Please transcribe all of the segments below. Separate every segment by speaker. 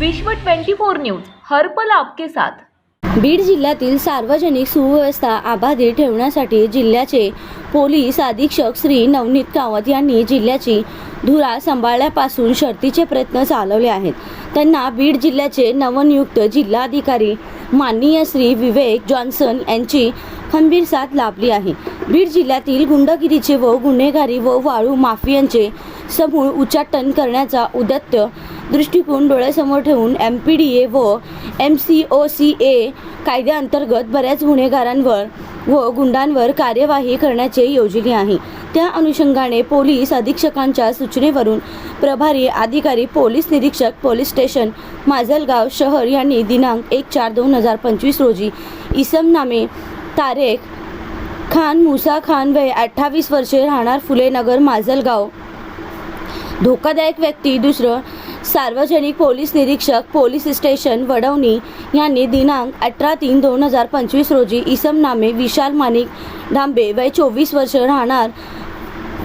Speaker 1: विश्व 24 न्यूज हर्पल आपके साथ.
Speaker 2: बीड जिल्ह्यातील सार्वजनिक सुव्यवस्था अबाधित ठेवण्यासाठी जिल्ह्याचे पोलीस अधीक्षक श्री नवनीत कावत यांनी जिल्ह्याची धुरा सांभाळण्यापासून शर्तीचे प्रयत्न चालवले आहेत. त्यांना बीड जिल्ह्याचे नवनियुक्त जिल्हाधिकारी माननीय श्री विवेक जॉन्सन यांची खंबीर साथ लाभली आहे. बीड जिल्ह्यातील गुंडगिरीचे व गुन्हेगारी व वाळू माफियांचे समूळ उच्चाटन करण्याचा उदत्त दृष्टिकोन डोळ्यासमोर ठेवून एम पी डी ए व M C O C A कायद्याअंतर्गत बऱ्याच गुन्हेगारांवर व गुंडांवर कार्यवाही करण्याचे योजले आहे. त्या अनुषंगाने पोलीस अधीक्षकांच्या सूचनेवरून प्रभारी अधिकारी पोलीस निरीक्षक पोलीस स्टेशन माजलगाव शहर यांनी दिनांक एक चार दोन हजार पंचवीस रोजी इसम नामे तारेक खान मुसा खान वय अठ्ठावीस वर्षे राहणार फुले नगर माजलगाव. धोकादायक व्यक्ती दुसरं सार्वजनिक पोलीस निरीक्षक पोलीस स्टेशन वडवणी यांनी दिनांक अठरा तीन दोन हजार पंचवीस रोजी इसम नामे विशाल माणिक डांबे वय चोवीस वर्ष राहणार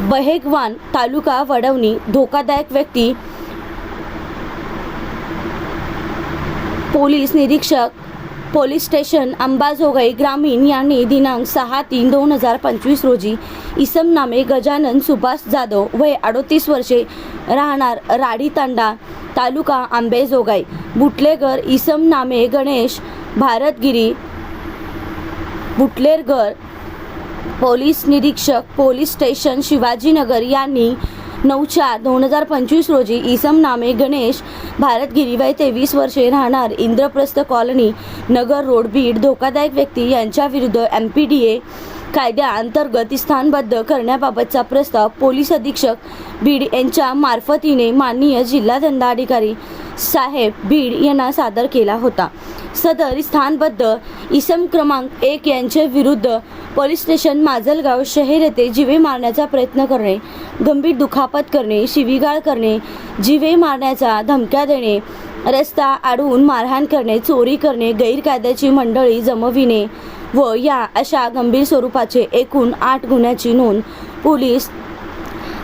Speaker 2: बहेगवान तालुका वडवणी धोकादायक व्यक्ती पोलीस निरीक्षक पोलीस स्टेशन अंबाजोगाई ग्रामीण यांनी दिनांक सहा तीन दोन हजार पंचवीस रोजी इसम नामे गजानन सुभाष जाधव वय अडोतीस वर्षे राहणार राडी तांडा तालुका आंबेजोगाई. बुटलेगर इसम नामे गणेश भारतगिरी बुटलेरगर पोलीस निरीक्षक पोलीस स्टेशन शिवाजीनगर यांनी नऊ चार दोन हजार पंचवीस रोजी इसम नामे गणेश भारतगिरी वय तेवीस वर्षे राहणार इंद्रप्रस्थ कॉलनी नगर रोड बीड धोकादायक व्यक्ती यांच्याविरुद्ध एम पी डी ए कायद्याअंतर्गत स्थानबद्ध करण्याबाबतचा प्रस्ताव पोलीस अधीक्षक बीड यांच्या मार्फतीने माननीय जिल्हा दंडाधिकारी साहेब बीड यांना सादर केला होता. सदर स्थानबद्ध. इसम क्रमांक एक यांच्या विरुद्ध पोलीस स्टेशन माजलगाव शहर येथे जिवे मारण्याचा प्रयत्न करणे गंभीर दुखापत करणे शिवीगाळ करणे जिवे मारण्याचा धमक्या देणे रस्ता अडवून मारहाण करणे चोरी करणे गैरकायद्याची मंडळी जमविणे व या अशा गंभीर स्वरूपाचे एकूण आठ गुन्ह्याची नोंद पोलीस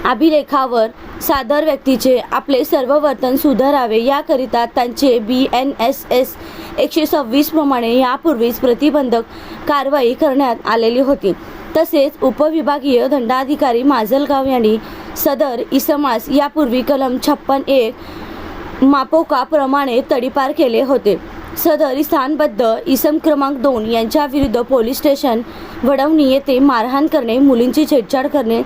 Speaker 2: अभिलेखावर सादर व्यक्तीचे आपले सर्व वर्तन सुधारावे. याकरिता त्यांचे बी एन एस एस एकशे सव्वीस प्रमाणे यापूर्वीच प्रतिबंधक कारवाई करण्यात आलेली होती. तसेच उपविभागीय दंडाधिकारी माजलगाव यांनी सदर इसमास यापूर्वी कलम छप्पन एक मापोकाप्रमाणे तडीपार केले होते. सदर स्थानबद्ध इसम क्रमांक दोन यांच्या विरुद्ध पोलीस स्टेशन वडवणी येथे मारहाण करणे मुलींची छेडछाड करणे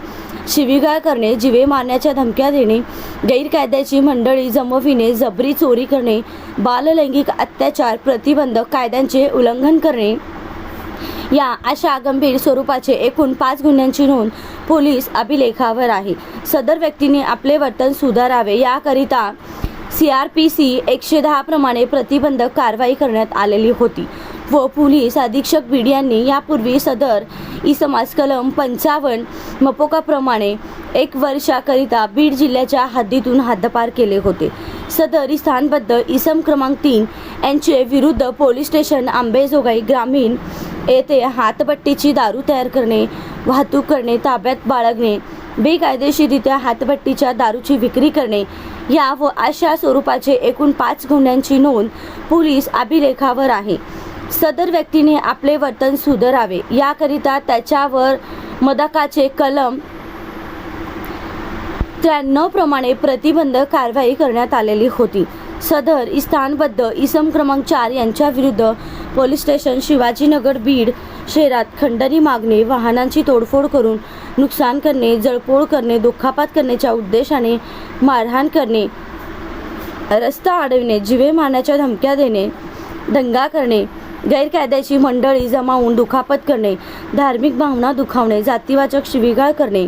Speaker 2: शिवीगाळ करणे जिवे मारण्याच्या धमक्या देणे गैरकायद्याची मंडळी जमविणे जबरी चोरी करणे बाललैंगिक अत्याचार प्रतिबंधक कायद्यांचे उल्लंघन करणे. या अशा गंभीर स्वरूपाचे एकूण पाच गुन्ह्यांची नोंद पोलीस अभिलेखावर आहे. सदर व्यक्तीने आपले वर्तन सुधारावे याकरिता सी आर पी सी एकशे दहा प्रमाणे प्रतिबंधक कारवाई करण्यात आलेली होती. व पोलीस अधीक्षक बीड यांनी यापूर्वी सदर इसमास कलम पंचावन्न मपोकाप्रमाणे एक वर्षाकरिता बीड जिल्ह्याच्या हद्दीतून हद्दपार केले होते. सदर स्थानबद्ध इसम क्रमांक तीन यांचे विरुद्ध पोलीस स्टेशन आंबेजोगाई ग्रामीण येथे हातपट्टीची दारू तयार करणे वाहतूक करणे ताब्यात बाळगणे बेकायदेशीरित्या हातपट्टीच्या दारूची विक्री करणे या व अशा स्वरूपाचे एकूण पाच गुन्ह्यांची नोंद पोलीस अभिलेखावर आहे. सदर व्यक्तीने आपले वर्तन सुधारावे. याकरिता त्याच्यावर मदकाचे कलम त्र्याण्णव प्रमाणे प्रतिबंध कारवाई करण्यात आलेली होती. सदर स्थानबद्ध इसम क्रमांक चार यांच्या विरुद्ध पोलीस स्टेशन शिवाजीनगर बीड शहरात खंडणी मागणे वाहनांची तोडफोड करून नुकसान करणे जळपोळ करणे दुखापात करण्याच्या उद्देशाने मारहाण करणे रस्ता अडविणे जिवे मारण्याच्या धमक्या देणे दंगा करणे गैरकायद्याची मंडळी जमावून दुखापत करणे धार्मिक भावना दुखावणे जातीवाचक शिविगाळ करणे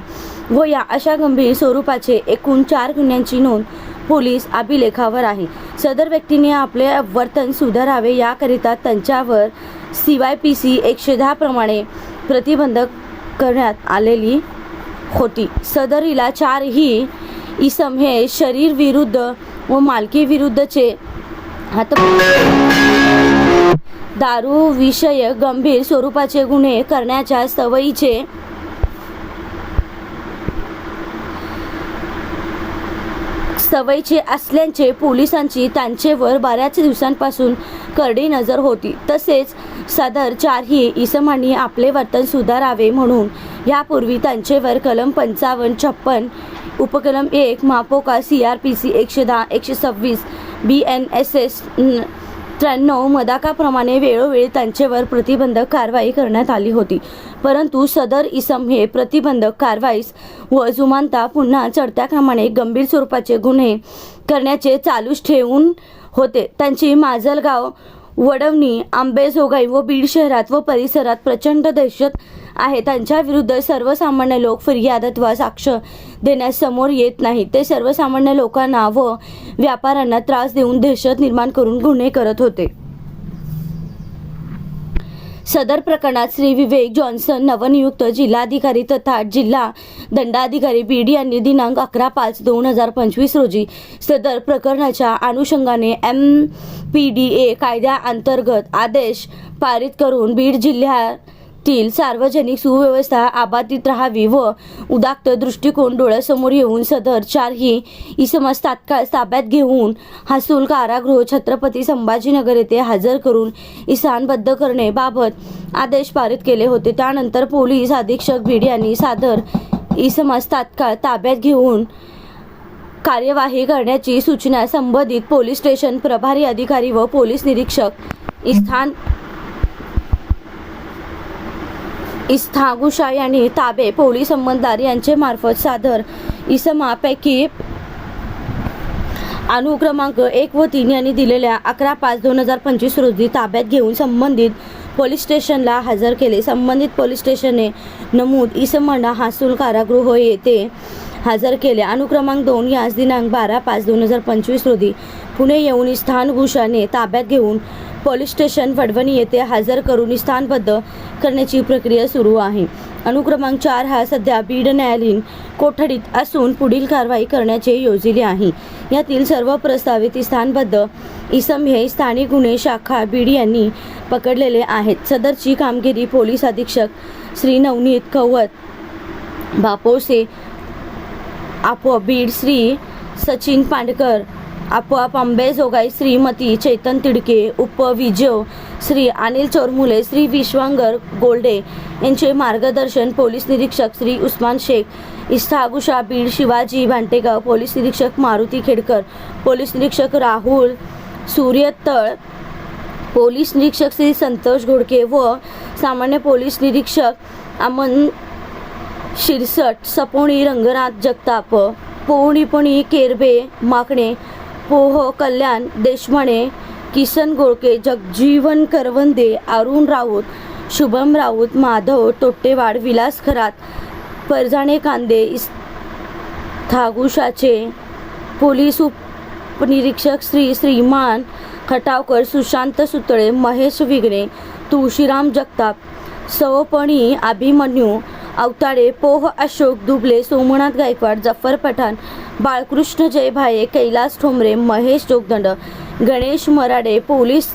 Speaker 2: व या अशा गंभीर स्वरूपाचे एकूण चार गुन्ह्यांची नोंद पोलीस अभिलेखावर आहे. सदर व्यक्तीने आपले वर्तन सुधारावे याकरिता त्यांच्यावर सी वाय पी सी एकशे दहाप्रमाणे प्रतिबंध प्रतिबंधक करण्यात आलेली होती. सदरीला चारही इसम हे शरीर विरुद्ध व मालकी विरुद्धचे हात दारू विषय गंभीर स्वरूपाचे गुन्हे करण्याच्या सवयीचे सवयीचे असल्याचे पोलिसांची त्यांचेवर बऱ्याच दिवसांपासून करडी नजर होती. तसेच सदर चारही इसमांनी आपले वर्तन सुधारावे म्हणून यापूर्वी त्यांचेवर कलम पंचावन्न छप्पन उपकलम एक मापोका सी आर पी सी एकशे दहा एकशे सव्वीस बी एन एस एस त्र्याण्णव मदाकाप्रमाणे वेळोवेळी त्यांच्यावर प्रतिबंधक कारवाई करण्यात आली होती. परंतु सदर इसम हे प्रतिबंधक कारवाईस व जुमानता पुन्हा चढत्या क्रमाने गंभीर स्वरूपाचे गुन्हे करण्याचे चालूच ठेवून होते. त्यांची माजलगाव वडवणी आंबेजोगाई व बीड शहरात व परिसरात प्रचंड दहशत आहे. त्यांच्या विरुद्ध सर्वसामान्य लोक फिर्यादत अथवा साक्ष देण्यास समोर येत नाही ते सर्वसामान्य लोकांना व व्यापाऱ्यांना त्रास देऊन दहशत निर्माण करून गुन्हे करत होते. सदर प्रकरणात श्री विवेक जॉन्सन नवनियुक्त जिल्हाधिकारी तथा जिल्हा दंडाधिकारी बीड यांनी दिनांक अकरा पाच दोन हजार पंचवीस रोजी सदर प्रकरणाच्या अनुषंगाने एम पी डी ए कायद्याअंतर्गत आदेश पारित करून बीड तील सार्वजनिक सुव्यवस्था आबाधित राहावी व उदात्त दृष्टिकोन डोळ्यासमोर येऊन सदर चारही इसमस तात्काळ ताब्यात घेऊन हसूल कारागृह छत्रपती संभाजीनगर येथे हजर करून इसानबद्ध करणेबाबत आदेश पारित केले होते. त्यानंतर पोलीस अधीक्षक भिड यांनी सादर इसमस तात्काळ ताब्यात घेऊन कार्यवाही करण्याची सूचना संबंधित पोलीस स्टेशन प्रभारी अधिकारी व पोलीस निरीक्षक इस्थान इस्थागुशा यांनी ताबे पोलीस अंमलदार यांचे मार्फत सादर. इसमापैकी अनुक्रमांक एक व तीन यांनी दिलेल्या अकरा पाच दोन हजार पंचवीस रोजी ताब्यात घेऊन संबंधित पोलीस स्टेशनला हजर केले. संबंधित पोलीस स्टेशनने नमूद इसमांना हासूल कारागृह येथे हजर केले. अनुक्रमांक दोन याच दिनांक बारा पाच दोन हजार पंचवीस रोजी पुणे येऊन स्थानभूषाने ताब्यात घेऊन पोलीस स्टेशन वडवणी येथे हजर करून स्थानबद्ध करण्याची प्रक्रिया सुरू आहे. अनुक्रमांक चार हा सध्या बीड न्यायालयीन कोठडीत असून पुढील कारवाई करण्याचे योजिले आहे. यातील सर्व प्रस्तावित स्थानबद्ध इसम हे स्थानिक गुन्हे शाखा बीड यांनी पकडलेले आहेत. सदरची कामगिरी पोलीस अधीक्षक श्री नवनीत कवत बापोसे आपोआप बीड श्री सचिन पांडकर आपोआप आंबेजोगाई श्रीमती चेतन तिडके उपविजय श्री अनिल चोरमुले श्री विश्वांगर गोल्डे यांचे मार्गदर्शन पोलीस निरीक्षक श्री उस्मान शेख इस्थागुशा बीड शिवाजी भांटेगाव पोलीस निरीक्षक मारुती खेडकर पोलीस निरीक्षक राहुल सूर्यतळ पोलीस निरीक्षक श्री संतोष घोडके व सामान्य पोलीस निरीक्षक अमन शिरसट सपोणी रंगनाथ जगताप पोहणीपणी केरबे माकणे पोह कल्याण देशमणे किसन गोळके जगजीवन करवंदे अरुण राऊत शुभम राऊत माधव तोट्टेवाड विलास खरात परजाणे कांदे इस थागुशाचे पोलीस उपनिरीक्षक श्री श्रीमान खटावकर सुशांत सुतळे महेश विघणे तुळशीराम जगताप सवपणी अभिमन्यू अवताडे पोह अशोक दुबले सोमनाथ गायकवाड जफर पठाण बाळकृष्ण जयभाये कैलास ठोंबरे महेश जोगदंड गणेश मराडे पोलीस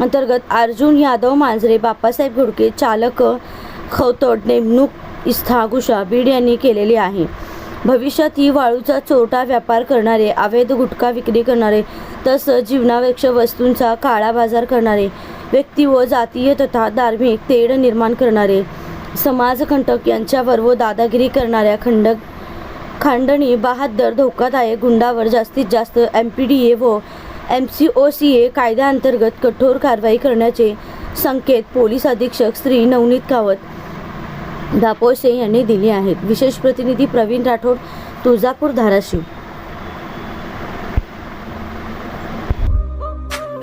Speaker 2: अंतर्गत अर्जुन यादव मांजरे बाप्पासाहेब घोडके चालक खवतोड नेमणूक इस्थागुषा बीड यांनी केलेली आहे. भविष्यात ही वाळूचा चोरटा व्यापार करणारे अवैध गुटखा विक्री करणारे तसंच जीवनावश्यक वस्तूंचा काळा बाजार करणारे व्यक्ती व जातीय तथा धार्मिक तेढ निर्माण करणारे समाजकंटक यांच्यावर व दादागिरी करणाऱ्या खंडक खांडणी बहादर धोकादायक गुंडावर जास्तीत जास्त एम पी डी ए व M C O C A कायद्याअंतर्गत कठोर कारवाई करण्याचे संकेत पोलीस अधीक्षक श्री नवनीत कावत दापोसे यांनी दिले आहेत. विशेष प्रतिनिधी प्रवीण राठोड तुळजापूर धाराशिव.